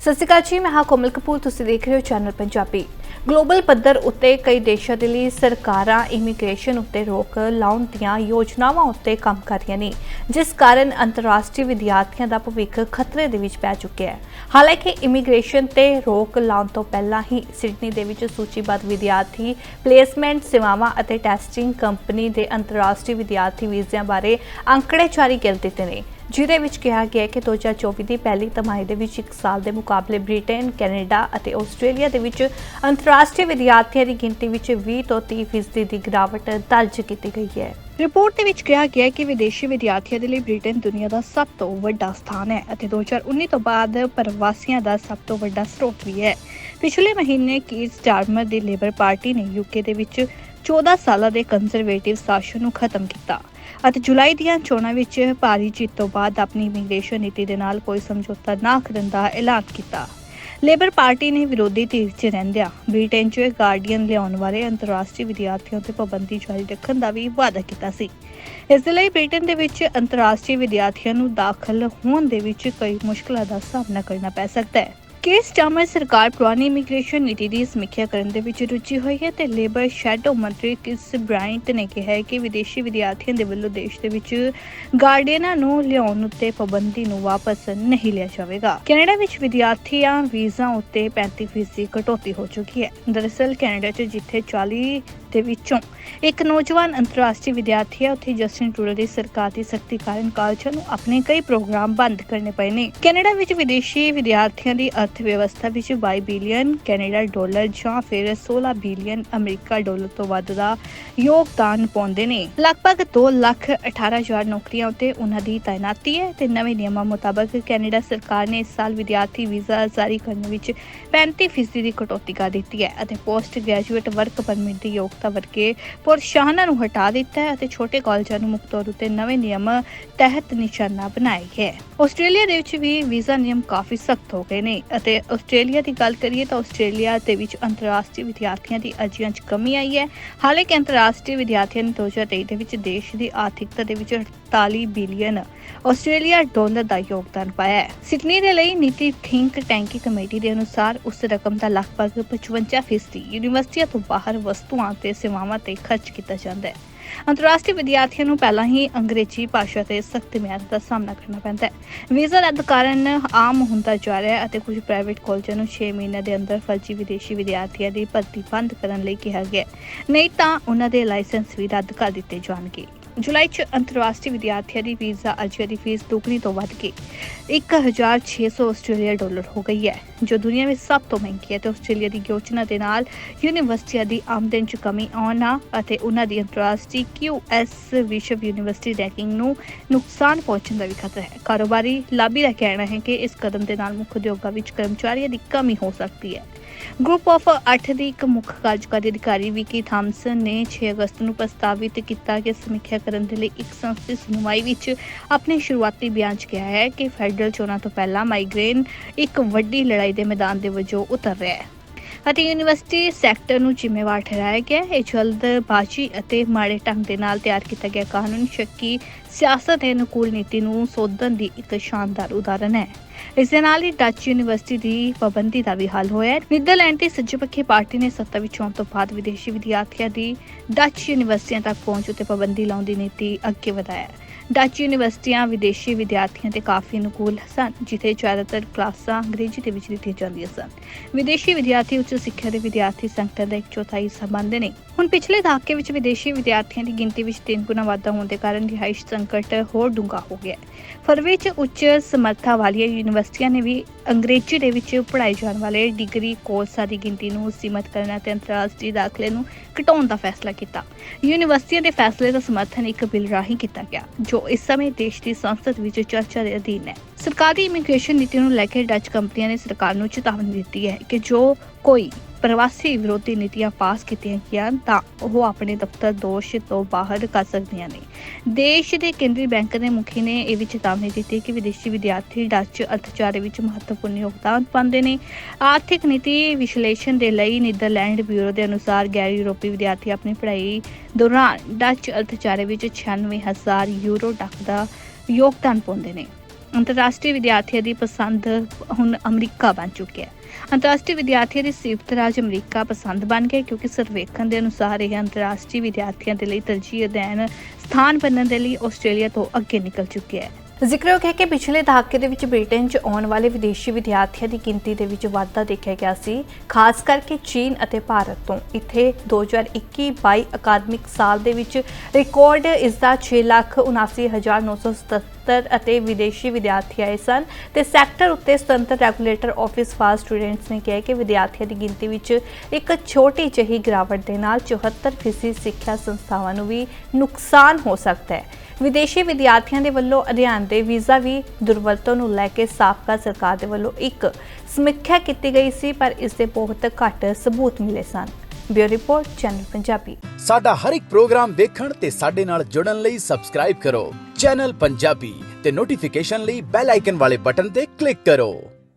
ਸਤਿ ਸ਼੍ਰੀ ਅਕਾਲ ਜੀ, ਮੈਂ ਹਾਂ ਕੋਮਲ ਕਪੂਰ, ਤੁਸੀਂ ਦੇਖ ਰਹੇ ਹੋ ਚੈਨਲ ਪੰਜਾਬੀ ਗਲੋਬਲ ਪੱਧਰ ਉੱਤੇ ਕਈ ਦੇਸ਼ਾਂ ਦੇ ਲਈ ਸਰਕਾਰਾਂ ਇਮੀਗ੍ਰੇਸ਼ਨ ਉੱਤੇ ਰੋਕ ਲਾਉਣ ਦੀਆਂ ਯੋਜਨਾਵਾਂ ਉੱਤੇ ਕੰਮ ਕਰ ਰਹੀਆਂ ਨੇ, ਜਿਸ ਕਾਰਨ ਅੰਤਰਰਾਸ਼ਟਰੀ ਵਿਦਿਆਰਥੀਆਂ ਦਾ ਭਵਿੱਖ ਖਤਰੇ ਦੇ ਵਿੱਚ ਪੈ ਚੁੱਕਿਆ ਹੈ। ਹਾਲਾਂਕਿ ਇਮੀਗ੍ਰੇਸ਼ਨ ਤੇ ਰੋਕ ਲਾਉਣ ਤੋਂ ਪਹਿਲਾਂ ਹੀ ਸਿਡਨੀ ਦੇ ਵਿੱਚ ਸੂਚੀਬੱਧ ਵਿਦਿਆਰਥੀ ਪਲੇਸਮੈਂਟ ਸੇਵਾਵਾਂ ਅਤੇ ਟੈਸਟਿੰਗ ਕੰਪਨੀ ਦੇ ਅੰਤਰਰਾਸ਼ਟਰੀ ਵਿਦਿਆਰਥੀ ਵੀਜ਼ਿਆਂ ਬਾਰੇ ਅੰਕੜੇ ਜਾਰੀ ਕਰ ਦਿੱਤੇ ਨੇ। ਜਿਹਦੇ ਵਿੱਚ ਕਿਹਾ ਗਿਆ ਹੈ ਕਿ 2024 ਦੀ ਪਹਿਲੀ ਤਿਮਾਹੀ ਦੇ ਵਿੱਚ ਇੱਕ ਸਾਲ ਦੇ ਮੁਕਾਬਲੇ ਬ੍ਰਿਟੇਨ, ਕੈਨੇਡਾ ਅਤੇ ਆਸਟ੍ਰੇਲੀਆ ਦੇ ਵਿੱਚ ਅੰਤਰਰਾਸ਼ਟਰੀ ਵਿਦਿਆਰਥੀਆਂ ਦੀ ਗਿਣਤੀ ਵਿੱਚ 20 ਤੋਂ 30 ਫੀਸਦੀ ਦੀ ਗਿਰਾਵਟ ਦਰਜ ਕੀਤੀ ਗਈ ਹੈ। ਰਿਪੋਰਟ ਦੇ ਵਿੱਚ ਕਿਹਾ ਗਿਆ ਹੈ ਕਿ ਵਿਦੇਸ਼ੀ ਵਿਦਿਆਰਥੀਆਂ ਦੇ ਲਈ ਬ੍ਰਿਟੇਨ ਦੁਨੀਆ ਦਾ ਸਭ ਤੋਂ ਵੱਡਾ ਸਥਾਨ ਹੈ ਅਤੇ 2019 ਤੋਂ ਬਾਅਦ ਪ੍ਰਵਾਸੀਆਂ ਦਾ ਸਭ ਤੋਂ ਵੱਡਾ ਸਰੋਤ ਵੀ ਹੈ। ਪਿਛਲੇ ਮਹੀਨੇ ਕੀਰ ਸਟਾਰਮਰ ਦੀ ਲੇਬਰ ਪਾਰਟੀ ਨੇ ਯੂਕੇ ਦੇ ਵਿੱਚ 14 ਸਾਲਾਂ ਦੇ ਕੰਜ਼ਰਵੇਟਿਵ ਸ਼ਾਸਨ ਨੂੰ ਖਤਮ ਕੀਤਾ ਅਤੇ ਜੁਲਾਈ ਦੀਆਂ ਚੋਣਾਂ ਵਿੱਚ ਭਾਰੀ ਜਿੱਤ ਤੋਂ ਬਾਅਦ ਆਪਣੀ ਇਮੀਗ੍ਰੇਸ਼ਨ ਨੀਤੀ ਦੇ ਨਾਲ ਕੋਈ ਸਮਝੌਤਾ ਨਾ ਕਰਨ ਦਾ ਐਲਾਨ ਕੀਤਾ। ਲੇਬਰ ਪਾਰਟੀ ਨੇ ਵਿਰੋਧੀ ਧਿਰ 'ਚ ਰਹਿੰਦਿਆਂ ਬ੍ਰਿਟੇਨ 'ਚ ਗਾਰਡੀਅਨ ਲਿਆਉਣ ਵਾਲੇ ਅੰਤਰਰਾਸ਼ਟਰੀ ਵਿਦਿਆਰਥੀਆਂ ਤੇ ਪਾਬੰਦੀ ਜਾਰੀ ਰੱਖਣ ਦਾ ਵੀ ਵਾਅਦਾ ਕੀਤਾ ਸੀ। ਇਸ ਦੇ ਲਈ ਬ੍ਰਿਟੇਨ ਦੇ ਵਿੱਚ ਅੰਤਰਰਾਸ਼ਟਰੀ ਵਿਦਿਆਰਥੀਆਂ ਨੂੰ ਦਾਖਲ ਹੋਣ ਦੇ ਵਿੱਚ ਕਈ ਮੁਸ਼ਕਲਾਂ ਦਾ ਸਾਹਮਣਾ ਕਰਨਾ ਪੈ ਸਕਦਾ ਹੈ। ਕੇਸ ਚਾਮਰ ਸਰਕਾਰ ਪੁਰਾਣੀ ਇਮੀਗ੍ਰੇਸ਼ਨ ਨੀਤੀ ਦੀ ਸਮੀਖਿਆ ਕਰਨ ਦੇ ਵਿੱਚ ਰੁਚੀ ਹੋਈ ਹੈ ਤੇ ਲੇਬਰ ਸ਼ੈਡੋ ਮੰਤਰੀ ਕਿਸ ਬ੍ਰਾਇੰਟ ਨੇ ਕਿਹਾ ਹੈ ਕਿ ਵਿਦੇਸ਼ੀ ਵਿਦਿਆਰਥੀਆਂ ਦੇ ਵੱਲੋਂ ਦੇਸ਼ ਦੇ ਵਿੱਚ ਗਾਰਡੀਅਨਾਂ ਨੂੰ ਲਿਆਉਣ ਉੱਤੇ ਪਾਬੰਦੀ ਨੂੰ ਵਾਪਸ ਨਹੀਂ ਲਿਆ ਜਾਵੇਗਾ। ਕੈਨੇਡਾ ਵਿੱਚ ਵਿਦਿਆਰਥੀਆਂ ਵੀਜ਼ਾ ਉੱਤੇ 35% ਕਟੌਤੀ ਹੋ ਚੁੱਕੀ ਹੈ। ਦਰਅਸਲ ਕੈਨੇਡਾ 'ਚ ਜਿੱਥੇ 40 ਦੇ ਵਿੱਚੋਂ ਇੱਕ ਨੌਜਵਾਨ ਅੰਤਰਰਾਸ਼ਟਰੀ ਵਿਦਿਆਰਥੀ ਹੈ। ਉੱਥੇ ਜਸਟਿਨ ਟਰੂਡੋ ਦੀ ਸਰਕਾਰ ਦੀ ਸਖਤੀ ਕਾਰਨ ਕਾਲਜਾਂ ਨੂੰ ਆਪਣੇ ਕਈ ਪ੍ਰੋਗਰਾਮ ਬੰਦ ਕਰਨੇ ਪਏ ਨੇ। ਕੈਨੇਡਾ ਵਿੱਚ ਵਿਦੇਸ਼ੀ ਵਿਦਿਆਰਥੀਆਂ ਦੀ ਅਰਥ ਵਿਵਸਥਾ ਵਿੱਚ 22 ਬਿਲੀਅਨ ਕੈਨੇਡਾ ਡਾਲਰ ਜਾਂ ਫਿਰ 16 ਬਿਲੀਅਨ ਅਮਰੀਕਾ ਡਾਲਰ ਤੋਂ ਵੱਧ ਦਾ ਯੋਗਦਾਨ ਪਾਉਂਦੇ ਨੇ। ਲਗਭਗ 2 ਲੱਖ 18 ਹਜ਼ਾਰ ਨੌਕਰੀਆਂ ਉੱਤੇ ਉਹਨਾਂ ਦੀ ਤਾਇਨਾਤੀ ਹੈ ਤੇ ਨਵੇਂ ਨਿਯਮਾਂ ਮੁਤਾਬਕ ਕੈਨੇਡਾ ਸਰਕਾਰ ਨੇ ਇਸ ਸਾਲ ਵਿਦਿਆਰਥੀ ਵੀਜ਼ਾ ਜਾਰੀ ਕਰਨ ਵਿੱਚ 35% ਦੀ ਕਟੌਤੀ ਕਰ ਦਿੱਤੀ ਹੈ ਅਤੇ ਪੋਸਟ ਗ੍ਰੈਜੂਏਟ ਵਰਕ ਪਰਮਿਟ ਦੀ ਯੋਗ ਯੋਗਤਾ ਵਰਗੇ ਪ੍ਰੋਤਸਾਹਨਾਂ ਨੂੰ ਹਟਾ ਦਿੱਤਾ ਹੈ ਅਤੇ ਛੋਟੇ ਕਾਲਜਾਂ ਨੂੰ ਮੁੱਖ ਤੌਰ ਉੱਤੇ ਨਵੇਂ ਨਿਯਮ ਤਹਿਤ ਨਿਸ਼ਾਨਾ ਬਣਾਇਆ ਗਿਆ ਹੈ। ਆਸਟ੍ਰੇਲੀਆ ਦੇ ਵਿੱਚ ਵੀ ਵੀਜ਼ਾ ਨਿਯਮ ਕਾਫੀ ਸਖਤ ਹੋ ਗਏ ਨੇ ਅਤੇ ਆਸਟ੍ਰੇਲੀਆ ਦੀ ਗੱਲ ਕਰੀਏ ਤਾਂ ਆਸਟ੍ਰੇਲੀਆ ਦੇ ਵਿੱਚ ਅੰਤਰਰਾਸ਼ਟਰੀ ਵਿਦਿਆਰਥੀਆਂ ਦੀ ਅਰਜ਼ੀਆਂ 'ਚ ਕਮੀ ਆਈ ਹੈ। ਹਾਲਾਂਕਿ ਅੰਤਰਰਾਸ਼ਟਰੀ ਵਿਦਿਆਰਥੀਆਂ ਨੇ 2023 ਦੇ ਵਿੱਚ ਦੇਸ਼ ਦੀ ਆਰਥਿਕਤਾ ਦੇ ਵਿੱਚ 48 ਬਿਲੀਅਨ ਆਸਟ੍ਰੇਲੀਆ ਡਾਲਰ ਦਾ ਯੋਗਦਾਨ ਪਾਇਆ ਹੈ। ਸਿਡਨੀ ਦੇ ਲਈ ਨੀਤੀ ਥਿੰਕ ਟੈਂਕੀ ਕਮੇਟੀ ਦੇ ਅਨੁਸਾਰ ਉਸ ਰਕਮ ਦਾ ਲਗਭਗ 55% ਯੂਨੀਵਰਸਿਟੀਆਂ ਤੋਂ ਬਾਹਰ ਵਸਤੂਆਂ ਤੇ ਸੇਵਾਵਾਂ ਤੇ ਖਰਚ ਕੀਤਾ ਜਾਂਦਾ ਹੈ। ਅੰਤਰਰਾਸ਼ਟਰੀ ਵਿਦਿਆਰਥੀਆਂ ਨੂੰ ਪਹਿਲਾਂ ਹੀ ਅੰਗਰੇਜ਼ੀ ਭਾਸ਼ਾ ਤੇ ਸਖਤ ਮਿਆਦ ਦਾ ਸਾਹਮਣਾ ਕਰਨਾ ਪੈਂਦਾ ਹੈ। ਵੀਜ਼ਾ ਰੱਦ ਕਾਰਨ ਆਮ ਹੁੰਦਾ ਜਾ ਰਿਹਾ ਹੈ ਅਤੇ ਕੁਝ ਪ੍ਰਾਈਵੇਟ ਕਾਲਜਾਂ ਨੂੰ 6 ਮਹੀਨਿਆਂ ਦੇ ਅੰਦਰ ਫਰਜ਼ੀ ਵਿਦੇਸ਼ੀ ਵਿਦਿਆਰਥੀਆਂ ਦੀ ਭਰਤੀ ਬੰਦ ਕਰਨ ਲਈ ਕਿਹਾ ਗਿਆ ਨਹੀਂ ਤਾਂ ਉਹਨਾਂ ਦੇ ਲਾਇਸੈਂਸ ਵੀ ਰੱਦ ਕਰ ਦਿੱਤੇ ਜਾਣਗੇ। ਜੁਲਾਈ 'ਚ ਅੰਤਰਰਾਸ਼ਟਰੀ ਵਿਦਿਆਰਥੀਆਂ ਦੀ ਵੀਜ਼ਾ ਅਰਜ਼ੀਆਂ ਦੀ ਫੀਸ ਦੁੱਗਣੀ ਤੋਂ ਵੱਧ ਕੇ 1600 ਆਸਟ੍ਰੇਲੀਆ ਡਾਲਰ ਹੋ ਗਈ ਹੈ, ਜੋ ਦੁਨੀਆ ਵਿੱਚ ਸਭ ਤੋਂ ਮਹਿੰਗੀ ਹੈ ਤੇ ਆਸਟ੍ਰੇਲੀਆ ਦੀ ਯੋਜਨਾ ਦੇ ਨਾਲ ਯੂਨੀਵਰਸਿਟੀਆਂ ਦੀ ਆਮਦਨ 'ਚ ਕਮੀ ਆਉਣਾ ਅਤੇ ਉਹਨਾਂ ਦੀ ਅੰਤਰਰਾਸ਼ਟਰੀ QS ਵਿਸ਼ਵ ਯੂਨੀਵਰਸਿਟੀ ਰੈਂਕਿੰਗ ਨੂੰ ਨੁਕਸਾਨ ਪਹੁੰਚਣ ਦਾ ਵੀ ਖਤਰਾ ਹੈ। ਕਾਰੋਬਾਰੀ ਲਾਬੀ ਦਾ ਕਹਿਣਾ ਹੈ ਕਿ ਇਸ ਕਦਮ ਦੇ ਨਾਲ ਮੁੱਖ ਉਦਯੋਗਾਂ ਵਿੱਚ ਕਰਮਚਾਰੀਆਂ ਦੀ ਕਮੀ ਹੋ ਸਕਦੀ ਹੈ। ਗਰੁੱਪ ਆਫ 8 ਦੀ ਇੱਕ ਮੁੱਖ ਕਾਰਜਕਾਰੀ ਅਧਿਕਾਰੀ ਵਿਕੀ ਥਾਮਸਨ ਨੇ 6 ਅਗਸਤ ਨੂੰ ਪ੍ਰਸਤਾਵਿਤ ਕੀਤਾ ਕਿ ਸਮੀਖਿਆ ਕਰਨ ਦੇ ਲਈ ਇੱਕ ਸੰਸਥੀ ਸੁਣਵਾਈ ਵਿੱਚ ਆਪਣੇ ਸ਼ੁਰੂਆਤੀ ਬਿਆਨ 'ਚ ਕਿਹਾ ਹੈ ਕਿ ਫੈਡਰਲ ਚੋਣਾਂ ਤੋਂ ਪਹਿਲਾਂ ਮਾਈਗ੍ਰੇਨ ਇੱਕ ਵੱਡੀ ਲੜਾਈ ਦੇ ਮੈਦਾਨ ਦੇ ਵਜੋਂ ਉਤਰ ਰਿਹਾ ਹੈ ਅਤੇ ਯੂਨੀਵਰਸਿਟੀ ਸੈਕਟਰ ਨੂੰ ਜ਼ਿੰਮੇਵਾਰ ਠਹਿਰਾਇਆ ਗਿਆ ਹੈ। ਇਹ ਜਲਦਬਾਜ਼ੀ ਅਤੇ ਮਾੜੇ ਢੰਗ ਦੇ ਨਾਲ ਤਿਆਰ ਕੀਤਾ ਗਿਆ ਕਾਨੂੰਨ, ਸ਼ੱਕੀ ਸਿਆਸਤ ਦੇ ਅਨੁਕੂਲ ਨੀਤੀ ਨੂੰ ਸੋਧਣ ਦੀ ਇੱਕ ਸ਼ਾਨਦਾਰ ਉਦਾਹਰਨ ਹੈ ਇਸ ਦੇ ਨਾਲ ਹੀ ਡੱਚ ਯੂਨੀਵਰਸਿਟੀ ਦੀ ਪਾਬੰਦੀ ਦਾ ਵੀ ਹੱਲ ਹੋਇਆ ਹੈ। ਨੀਦਰਲੈਂਡ ਦੀ ਸੱਜੇ ਪਾਰਟੀ ਨੇ ਸੱਤਾ ਵਿੱਚ ਆਉਣ ਤੋਂ ਬਾਅਦ ਵਿਦੇਸ਼ੀ ਵਿਦਿਆਰਥੀਆਂ ਦੀ ਡੱਚ ਯੂਨੀਵਰਸਿਟੀਆਂ ਤੱਕ ਪਹੁੰਚ ਉੱਤੇ ਪਾਬੰਦੀ ਲਾਉਣ ਦੀ ਨੀਤੀ ਅੱਗੇ ਵਧਾਇਆ ਹੈ। ਡੱਚ ਯੂਨੀਵਰਸਿਟੀਆਂ ਵਿਦੇਸ਼ੀ ਵਿਦਿਆਰਥੀਆਂ ਤੇ ਕਾਫੀ ਅਨੁਕੂਲ ਸਨ, ਜਿੱਥੇ ਜ਼ਿਆਦਾਤਰ ਕਲਾਸਾਂ ਅੰਗਰੇਜ਼ੀ ਦੇ ਵਿੱਚ ਦਿੱਤੀਆਂ ਜਾਂਦੀਆਂ ਸਨ। ਵਿਦੇਸ਼ੀ ਵਿਦਿਆਰਥੀ ਉੱਚ ਸਿੱਖਿਆ ਦੇ ਵਿਦਿਆਰਥੀ ਸੰਗਠਨ ਦਾ ਇੱਕ ਚੌਥਾਈ ਸੰਬੰਧ ਨੇ ਹੁਣ ਪਿਛਲੇ ਦਹਾਕੇ ਵਿੱਚ ਵਿਦੇਸ਼ੀ ਵਿਦਿਆਰਥੀਆਂ ਦੀ ਗਿਣਤੀ ਵਿੱਚ ਤਿੰਨ ਗੁਣਾ ਵਾਧਾ ਹੋਣ ਦੇ ਕਾਰਨ ਰਿਹਾਇਸ਼ ਸੰਕਟ ਹੋਰ ਡੂੰਘਾ ਹੋ ਗਿਆ ਹੈ। ਫਰਵਰੀ 'ਚ ਉੱਚ ਸਮਰੱਥਾ ਵਾਲੀਆਂ ਯੂਨੀਵਰਸਿਟੀਆਂ ਨੇ ਵੀ ਅੰਗਰੇਜ਼ੀ ਦੇ ਵਿੱਚ ਪੜ੍ਹਾਏ ਜਾਣ ਵਾਲੇ ਡਿਗਰੀ ਕੋਰਸਾਂ ਦੀ ਗਿਣਤੀ ਨੂੰ ਸੀਮਤ ਕਰਨ ਅਤੇ ਅੰਤਰਰਾਸ਼ਟਰੀ ਦਾਖਲੇ ਨੂੰ ਘਟਾਉਣ ਦਾ ਫੈਸਲਾ ਕੀਤਾ। ਯੂਨੀਵਰਸਿਟੀਆਂ ਦੇ ਫੈਸਲੇ ਦਾ ਸਮਰਥਨ ਇੱਕ ਬਿੱਲ ਰਾਹੀਂ ਕੀਤਾ ਗਿਆ, ਜੋ ਇਸ ਸਮੇਂ ਦੇਸ਼ ਦੀ ਸੰਸਦ ਵਿੱਚ ਚਰਚਾ ਦੇ ਅਧੀਨ ਹੈ। ਸਰਕਾਰੀ ਇਮੀਗ੍ਰੇਸ਼ਨ ਨੀਤੀ ਨੂੰ ਲੈ ਕੇ ਡੱਚ ਕੰਪਨੀਆਂ ਨੇ ਸਰਕਾਰ ਨੂੰ ਚੇਤਾਵਨੀ ਦਿੱਤੀ ਹੈ ਕਿ ਜੋ ਕੋਈ ਪ੍ਰਵਾਸੀ ਵਿਰੋਧੀ ਨੀਤੀਆਂ ਪਾਸ ਕੀਤੀਆਂ ਗਈਆਂ ਤਾਂ ਉਹ ਆਪਣੇ ਦਫ਼ਤਰ ਦੋਸ਼ ਤੋਂ ਬਾਹਰ ਕਰ ਸਕਦੀਆਂ ਨੇ। ਦੇਸ਼ ਦੇ ਕੇਂਦਰੀ ਬੈਂਕ ਦੇ ਮੁਖੀ ਨੇ ਇਹ ਵੀ ਚੇਤਾਵਨੀ ਦਿੱਤੀ ਕਿ ਵਿਦੇਸ਼ੀ ਵਿਦਿਆਰਥੀ ਡੱਚ ਅਰਥਚਾਰੇ ਵਿੱਚ ਮਹੱਤਵਪੂਰਨ ਯੋਗਦਾਨ ਪਾਉਂਦੇ ਨੇ। ਆਰਥਿਕ ਨੀਤੀ ਵਿਸ਼ਲੇਸ਼ਣ ਦੇ ਲਈ ਨੀਦਰਲੈਂਡ ਬਿਊਰੋ ਦੇ ਅਨੁਸਾਰ ਗੈਰ ਯੂਰਪੀ ਵਿਦਿਆਰਥੀ ਆਪਣੀ ਪੜ੍ਹਾਈ ਦੌਰਾਨ ਡੱਚ ਅਰਥਚਾਰੇ ਵਿੱਚ 96000 ਯੂਰੋ ਤੱਕ ਦਾ ਯੋਗਦਾਨ ਪਾਉਂਦੇ ਨੇ। ਅੰਤਰਰਾਸ਼ਟਰੀ ਵਿਦਿਆਰਥੀਆਂ ਦੀ ਪਸੰਦ ਹੁਣ ਅਮਰੀਕਾ ਬਣ ਚੁੱਕਿਆ ਹੈ। ਅੰਤਰਰਾਸ਼ਟਰੀ ਵਿਦਿਆਰਥੀਆਂ ਦੀ ਸੰਯੁਕਤ ਰਾਜ ਅਮਰੀਕਾ ਪਸੰਦ ਬਣ ਗਿਆ ਕਿਉਂਕਿ ਸਰਵੇਖਣ ਦੇ ਅਨੁਸਾਰ ਇਹ ਅੰਤਰਰਾਸ਼ਟਰੀ ਵਿਦਿਆਰਥੀਆਂ ਦੇ ਲਈ ਤਰਜੀਹ ਅਧਿਐਨ ਸਥਾਨ ਬਣਨ ਦੇ ਲਈ ਆਸਟ੍ਰੇਲੀਆ ਤੋਂ ਅੱਗੇ ਨਿਕਲ ਚੁੱਕਿਆ ਹੈ। ਜ਼ਿਕਰਯੋਗ ਹੈ ਕਿ ਪਿਛਲੇ ਦਹਾਕੇ ਦੇ ਵਿੱਚ ਬ੍ਰਿਟੇਨ 'ਚ ਆਉਣ ਵਾਲੇ ਵਿਦੇਸ਼ੀ ਵਿਦਿਆਰਥੀਆਂ ਦੀ ਗਿਣਤੀ ਦੇ ਵਿੱਚ ਵਾਧਾ ਦੇਖਿਆ ਗਿਆ ਸੀ ਖਾਸ ਕਰਕੇ ਚੀਨ ਅਤੇ ਭਾਰਤ ਤੋਂ। ਇੱਥੇ 2021-22 ਅਕਾਦਮਿਕ ਸਾਲ ਦੇ ਵਿੱਚ ਰਿਕਾਰਡ ਇਸ ਦਾ 6,79,977 ਅਤੇ ਵਿਦੇਸ਼ੀ ਵਿਦਿਆਰਥੀ ਆਏ ਸਨ ਤੇ ਸੈਕਟਰ ਉੱਤੇ ਸੁਤੰਤਰ ਰੈਗੂਲੇਟਰ ਆਫਿਸ ਫਾਰ ਸਟੂਡੈਂਟਸ ਨੇ ਕਿਹਾ ਕਿ ਵਿਦਿਆਰਥੀਆਂ ਦੀ ਗਿਣਤੀ ਵਿੱਚ ਇੱਕ ਛੋਟੀ ਜਿਹੀ ਗਿਰਾਵਟ ਦੇ ਨਾਲ 74% ਸਿੱਖਿਆ ਸੰਸਥਾਵਾਂ ਨੂੰ ਵੀ ਨੁਕਸਾਨ ਹੋ ਸਕਦਾ ਹੈ। ਵਿਦੇਸ਼ੀ ਵਿਦਿਆਰਥੀਆਂ ਦੇ ਵੱਲੋਂ ਅਧਿਐਨ ਦੇ ਵੀਜ਼ਾ ਵੀ ਦੁਰਵਰਤੋਂ ਨੂੰ ਲੈ ਕੇ ਸਾਬਕਾ ਸਰਕਾਰ ਦੇ ਵੱਲੋਂ ਇੱਕ ਸਮੀਖਿਆ ਕੀਤੀ ਗਈ ਸੀ, ਪਰ ਇਸ ਦੇ ਬਹੁਤ ਘੱਟ ਸਬੂਤ ਮਿਲੇ ਸਨ। Bureau report, channel Punjabi. ਸਾਡਾ ਹਰ ਇੱਕ ਪ੍ਰੋਗਰਾਮ ਦੇਖਣ ਤੇ ਸਾਡੇ ਨਾਲ ਜੁੜਨ ਲਈ ਸਬਸਕ੍ਰਾਈਬ ਕਰੋ। ਚੈਨਲ ਪੰਜਾਬੀ ਤੇ ਨੋਟੀਫਿਕੇਸ਼ਨ ਲਈ ਬੈਲ ਆਈਕਨ ਵਾਲੇ ਬਟਨ ਤੇ ਕਲਿੱਕ ਕਰੋ।